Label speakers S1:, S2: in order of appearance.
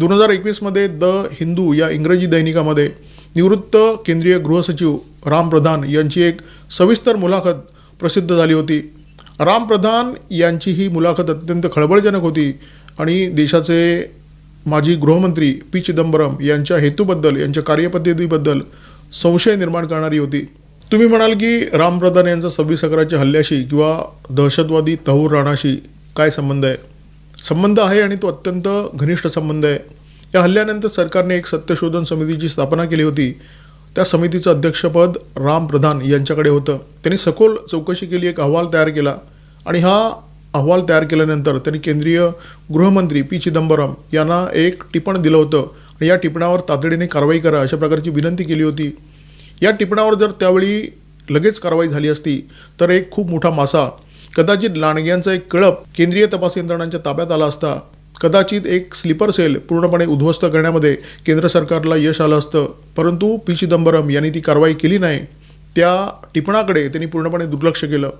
S1: दोन हजार एकवीसमध्ये द हिंदू या इंग्रजी दैनिकामध्ये निवृत्त केंद्रीय गृहसचिव राम प्रधान यांची एक सविस्तर मुलाखत प्रसिद्ध झाली होती. राम प्रधान यांची ही मुलाखत अत्यंत खळबळजनक होती आणि देशाचे माजी गृहमंत्री पी चिदंबरम यांच्या हेतूबद्दल यांच्या कार्यपद्धतीबद्दल संशय निर्माण करणारी होती. तुम्ही म्हणाल की राम प्रधान यांचा सव्वीस अकराच्या हल्ल्याशी किंवा दहशतवादी तहूर राणाशी काय संबंध आहे? संबंध आहे आणि तो अत्यंत घनिष्ठ संबंध आहे. या हल्ल्यानंतर सरकारने एक सत्यशोधन समितीची स्थापना केली होती त्या समितीचं अध्यक्षपद राम प्रधान यांच्याकडे होतं. त्यांनी सखोल चौकशी केली एक अहवाल तयार केला आणि हा अहवाल तयार केल्यानंतर त्यांनी केंद्रीय गृहमंत्री पी चिदंबरम यांना एक टिपण दिलं होतं आणि या टिपणावर तातडीने कारवाई करा अशा प्रकारची विनंती केली होती. या टिपणावर जर त्यावेळी लगेच कारवाई झाली असती तर एक खूप मोठा मासा कदाचित लांडग्यांचा एक कळप केंद्रीय तपास यंत्रणांच्या ताब्यात आला असता कदाचित एक स्लीपर सेल पूर्णपणे उद्ध्वस्त करण्यामध्ये केंद्र सरकारला यश आलं असतं. परंतु पी चिदंबरम यांनी ती कारवाई केली नाही. त्या टिपणाकडे त्यांनी पूर्णपणे दुर्लक्ष केलं.